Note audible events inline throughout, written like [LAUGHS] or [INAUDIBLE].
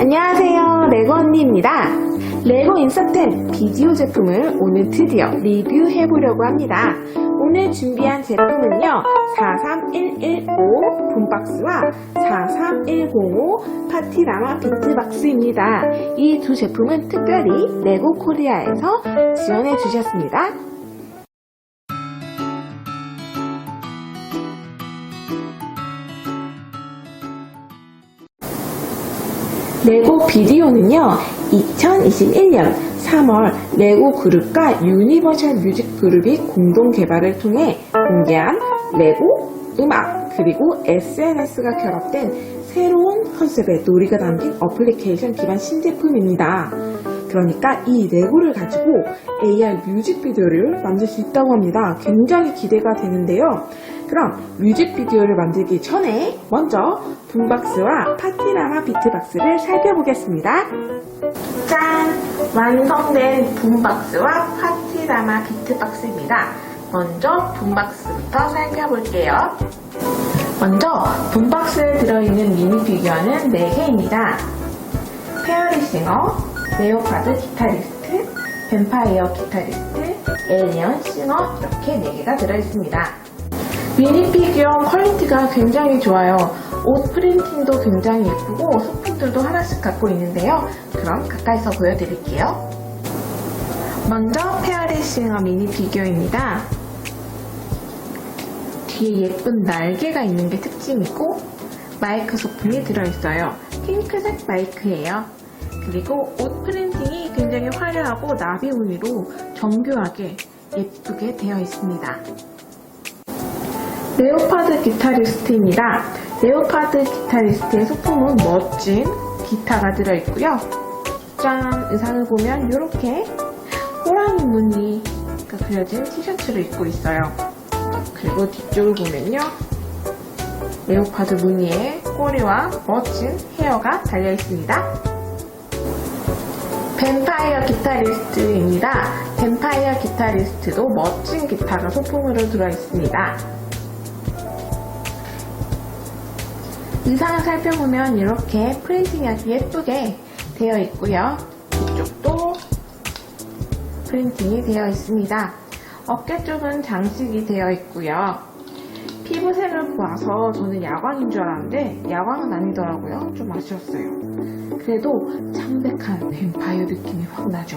안녕하세요. 레고 언니입니다. 레고 인서텐 비디오 제품을 오늘 드디어 리뷰해 보려고 합니다. 오늘 준비한 제품은요. 43115 붐박스와 43105 파티라마 비트박스입니다. 이 두 제품은 특별히 레고 코리아에서 지원해 주셨습니다 레고 비디오는요, 2021년 3월 레고 그룹과 유니버셜 뮤직 그룹이 공동 개발을 통해 공개한 레고, 음악, 그리고 SNS가 결합된 새로운 컨셉의 놀이가 담긴 어플리케이션 기반 신제품입니다. 그러니까 이 레고를 가지고 AR 뮤직비디오를 만들 수 있다고 합니다. 굉장히 기대가 되는데요. 그럼 뮤직비디오를 만들기 전에 먼저 붐박스와 파티라마 비트박스를 살펴보겠습니다. 짠! 완성된 붐박스와 파티라마 비트박스입니다. 먼저 붐박스부터 살펴볼게요. 먼저 붐박스에 들어있는 미니 피규어는 4개입니다. 페어리싱어, 레오파드 기타리스트, 뱀파이어 기타리스트, 에리언 싱어 이렇게 4개가 들어있습니다. 미니 피규어 퀄리티가 굉장히 좋아요. 옷 프린팅도 굉장히 예쁘고 소품들도 하나씩 갖고 있는데요. 그럼 가까이서 보여드릴게요. 먼저 페어리싱어 미니 피규어입니다. 뒤에 예쁜 날개가 있는 게 특징이고 마이크 소품이 들어있어요. 핑크색 마이크예요. 그리고 옷 프린팅이 굉장히 화려하고 나비 무늬로 정교하게 예쁘게 되어 있습니다. 레오파드 기타리스트입니다. 레오파드 기타리스트의 소품은 멋진 기타가 들어있고요. 짠! 의상을 보면 이렇게 호랑이 무늬가 그려진 티셔츠를 입고 있어요. 그리고 뒤쪽을 보면요. 레오파드 무늬의 꼬리와 멋진 헤어가 달려 있습니다. 뱀파이어 기타리스트입니다. 뱀파이어 기타리스트도 멋진 기타가 소품으로 들어 있습니다. 의상을 살펴보면 이렇게 프린팅이 아주 예쁘게 되어 있고요. 이쪽도 프린팅이 되어 있습니다. 어깨 쪽은 장식이 되어 있고요. 피부색을 보아서 저는 야광인 줄 알았는데 야광은 아니더라고요. 좀 아쉬웠어요. 그래도 창백한 [LAUGHS] 뱀파이어 느낌이 확 나죠.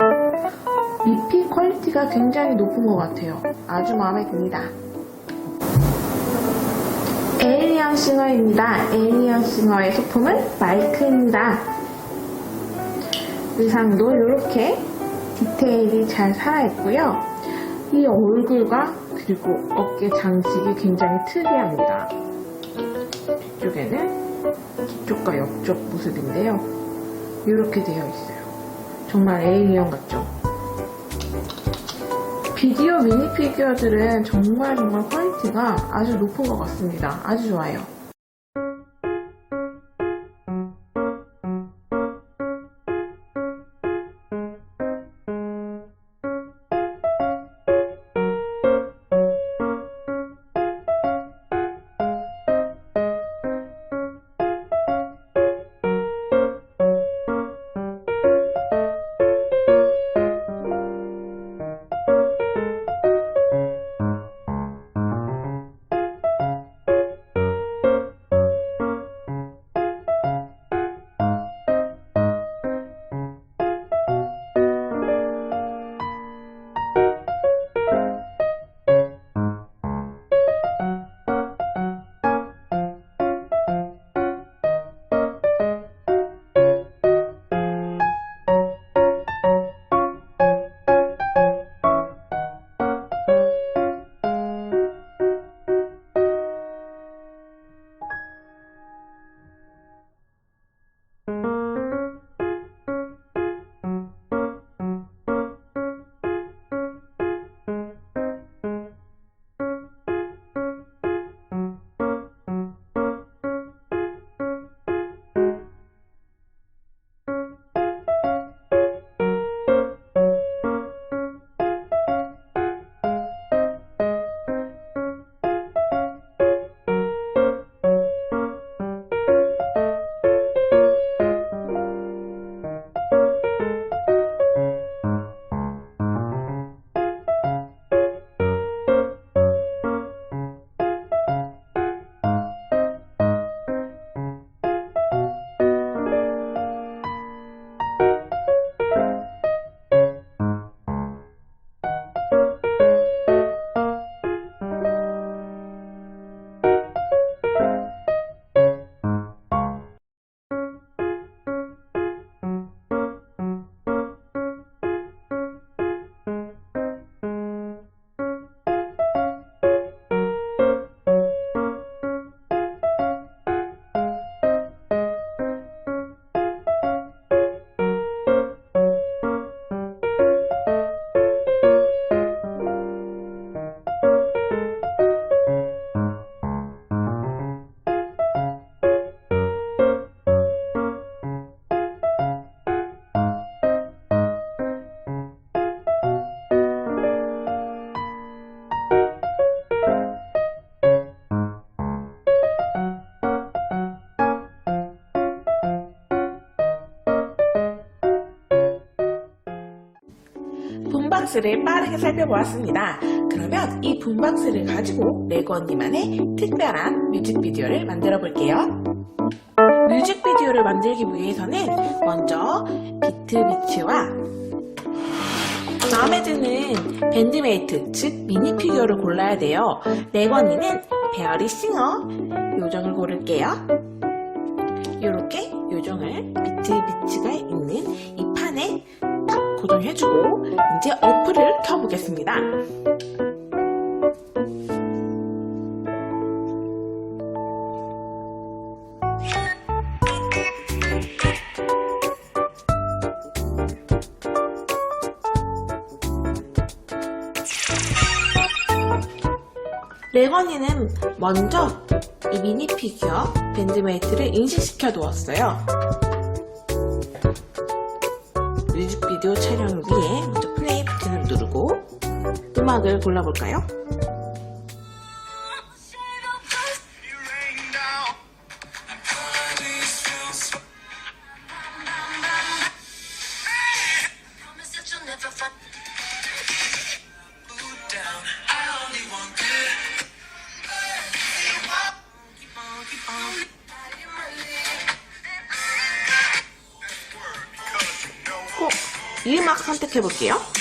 잎이 퀄리티가 굉장히 높은 것 같아요. 아주 마음에 듭니다. 에일리언 싱어입니다. 에일리언 싱어의 소품은 마이크입니다. 의상도 이렇게 디테일이 잘 살아있고요. 이 얼굴과 그리고 어깨 장식이 굉장히 특이합니다. 뒤쪽에는 뒤쪽과 옆쪽 모습인데요. 이렇게 되어 있어요. 정말 에일리언 같죠? 비디오 미니 피규어들은 정말 정말 퀄리티가 아주 높은 것 같습니다. 아주 좋아요. 분박스를 빠르게 살펴보았습니다. 그러면 이 분박스를 가지고 레고 언니만의 특별한 뮤직비디오를 만들어 볼게요. 뮤직비디오를 만들기 위해서는 먼저 비트 비치와 마음에 드는 밴드메이트, 즉 미니 피규어를 골라야 돼요. 레고 언니는 베어리 싱어 요정을 고를게요. 이렇게 요정을 비트 비치가 있는 이 판에 탁 고정해주고 이제 어플을 켜보겠습니다. 레건이는 먼저 이 미니 피규어 밴드메이트를 인식시켜 두었어요. 뮤직비디오 촬영 음악을 골라볼까요? 이 음악 선택해 볼게요.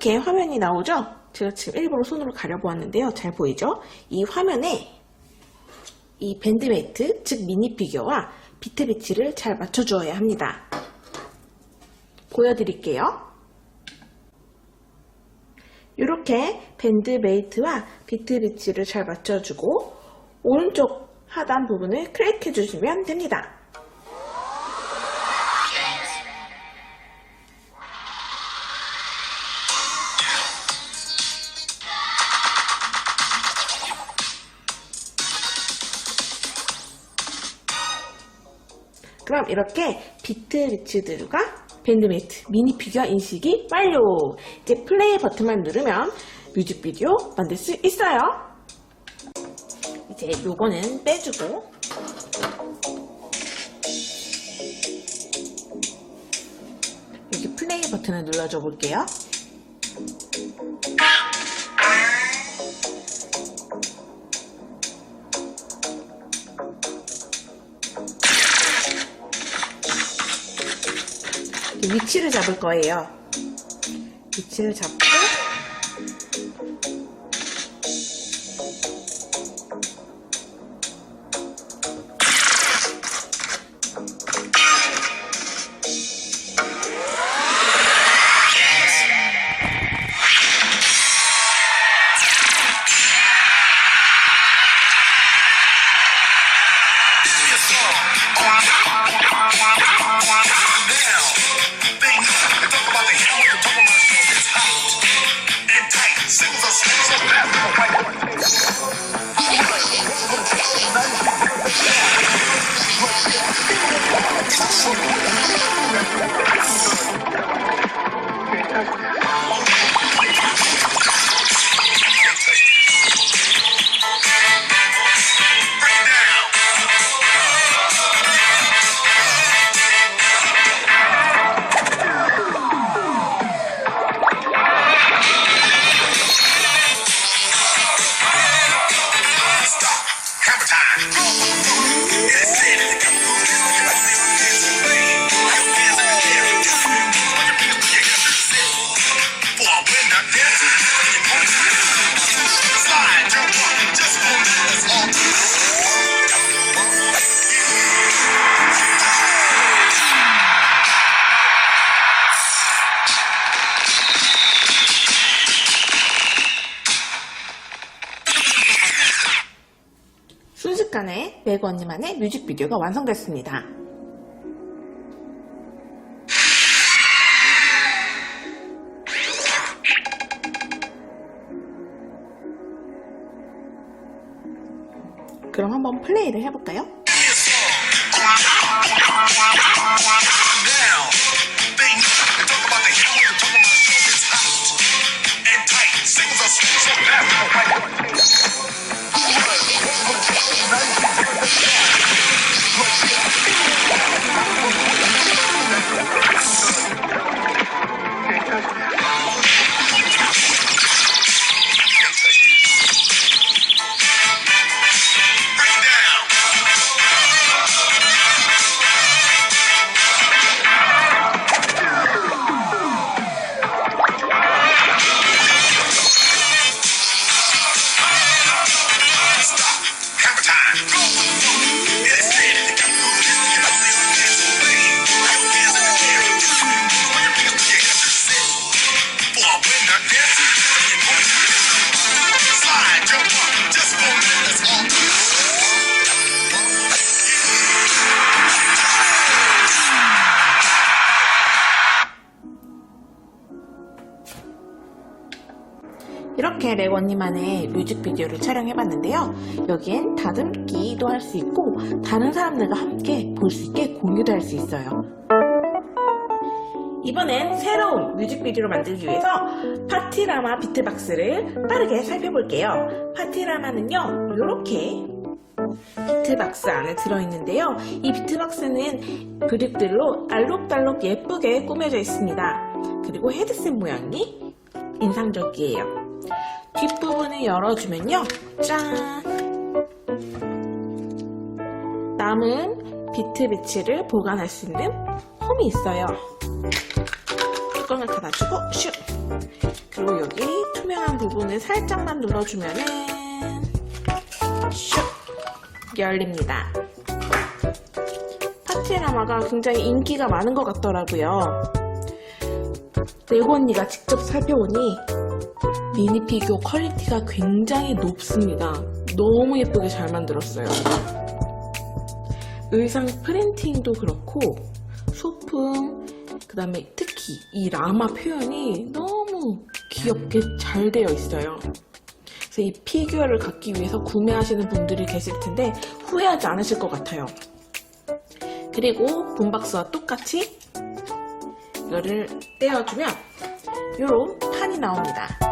이렇게 화면이 나오죠? 제가 지금 일부러 손으로 가려보았는데요. 잘 보이죠? 이 화면에 이 밴드메이트, 즉 미니 피규어와 비트비치를 잘 맞춰주어야 합니다. 보여드릴게요. 이렇게 밴드 메이트와 비트비치를 잘 맞춰주고 오른쪽 하단 부분을 클릭해 주시면 됩니다. 그럼 이렇게 비트비치들과 밴드메이트 미니 피규어 인식이 완료! 이제 플레이 버튼만 누르면 뮤직비디오 만들 수 있어요. 이제 요거는 빼주고 여기 플레이 버튼을 눌러줘 볼게요. 위치를 잡을 거예요. 위치를 잡고 만의 뮤직비디오가 완성됐습니다. 그럼 한번 플레이를 해볼까요? 이렇게 레원님만의 뮤직비디오를 촬영해봤는데요. 여기엔 다듬기도 할 수 있고 다른 사람들과 함께 볼 수 있게 공유도 할 수 있어요. 이번엔 새로운 뮤직비디오를 만들기 위해서 파티라마 비트박스를 빠르게 살펴볼게요. 파티라마는요, 이렇게 비트박스 안에 들어있는데요. 이 비트박스는 그립들로 알록달록 예쁘게 꾸며져 있습니다. 그리고 헤드셋 모양이 인상적이에요. 뒷부분을 열어주면요. 짠! 남은 비트 비치를 보관할 수 있는 홈이 있어요. 뚜껑을 닫아주고 슉! 그리고 여기 투명한 부분을 살짝만 눌러주면은 슉! 열립니다. 파티라마가 굉장히 인기가 많은 것 같더라고요. 레고 언니가 직접 살펴보니 미니 피규어 퀄리티가 굉장히 높습니다. 너무 예쁘게 잘 만들었어요. 의상 프린팅도 그렇고 소품 그 다음에 특히 이 라마 표현이 너무 귀엽게 잘 되어 있어요. 그래서 이 피규어를 갖기 위해서 구매하시는 분들이 계실 텐데 후회하지 않으실 것 같아요. 그리고 본박스와 똑같이 이거를 떼어주면 이런 판이 나옵니다.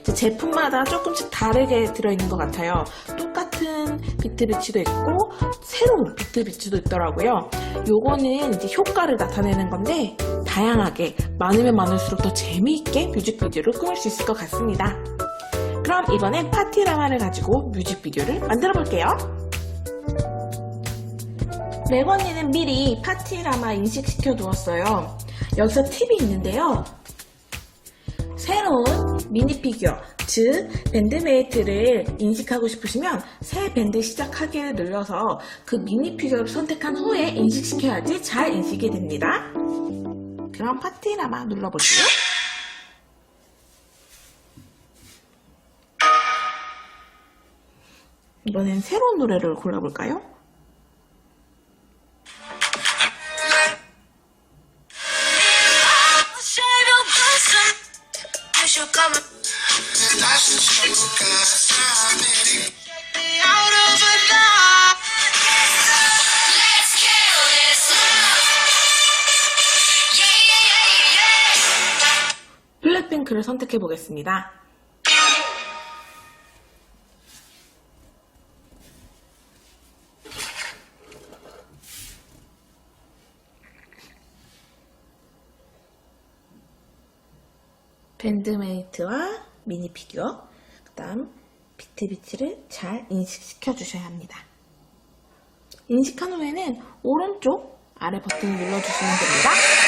이제 제품마다 조금씩 다르게 들어있는 것 같아요. 똑같은 비트비츠도 있고 새로운 비트비츠도 있더라고요. 요거는 이제 효과를 나타내는 건데 다양하게 많으면 많을수록 더 재미있게 뮤직비디오를 꾸밀 수 있을 것 같습니다. 그럼 이번엔 파티라마를 가지고 뮤직비디오를 만들어 볼게요. 레건이는 미리 파티라마 인식시켜 두었어요. 여기서 팁이 있는데요. 새로운 미니 피규어, 즉 밴드메이트를 인식하고 싶으시면 새 밴드 시작하기를 눌러서 그 미니 피규어를 선택한 후에 인식시켜야지 잘 인식이 됩니다. 그럼 파티라마 눌러볼게요. 이번엔 새로운 노래를 골라볼까요? 선택해 보겠습니다. 밴드메이트와 미니 피규어, 그 다음 비트비트를 잘 인식시켜 주셔야 합니다. 인식한 후에는 오른쪽 아래 버튼을 눌러주시면 됩니다.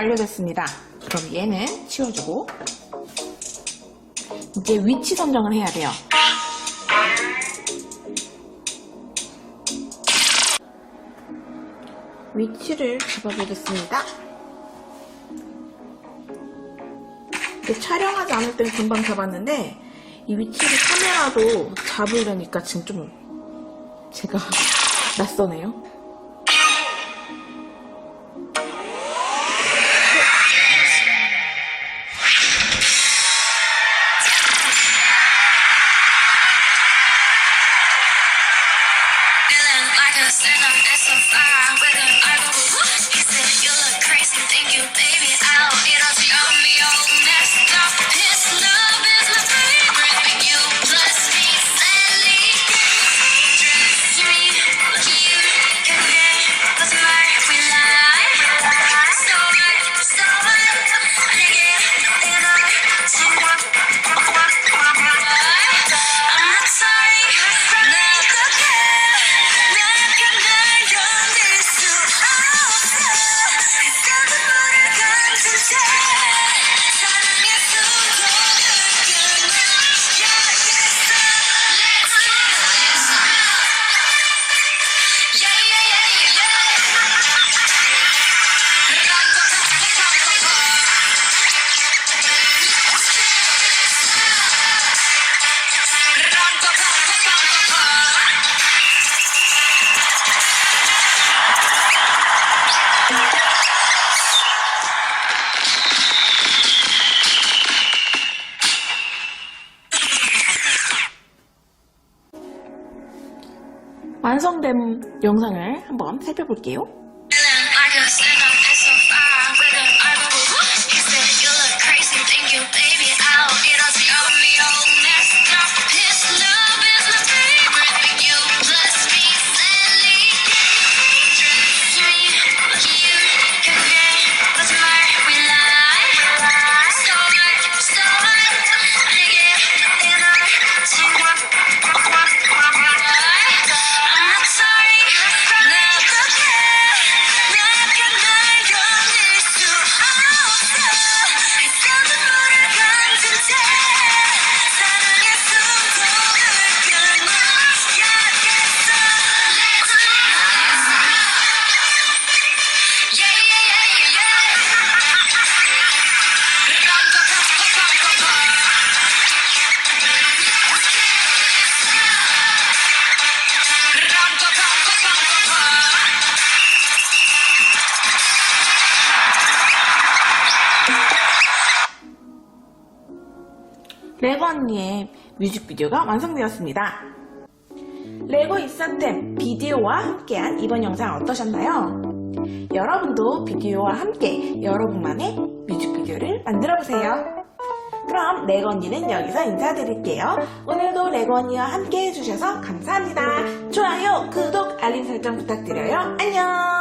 완료됐습니다. 그럼 얘는 치워주고 이제 위치 선정을 해야 돼요. 위치를 잡아보겠습니다. 이게 촬영하지 않을 때는 금방 잡았는데 이 위치를 카메라로 잡으려니까 지금 좀 제가 [LAUGHS] 낯서네요. 완성된 영상을 한번 살펴볼게요. 언니의 뮤직비디오가 완성되었습니다. 레고 입사템 비디오와 함께한 이번 영상 어떠셨나요? 여러분도 비디오와 함께 여러분만의 뮤직비디오를 만들어보세요. 그럼 레고 언니는 여기서 인사드릴게요. 오늘도 레고 언니와 함께 해주셔서 감사합니다. 좋아요, 구독, 알림 설정 부탁드려요. 안녕!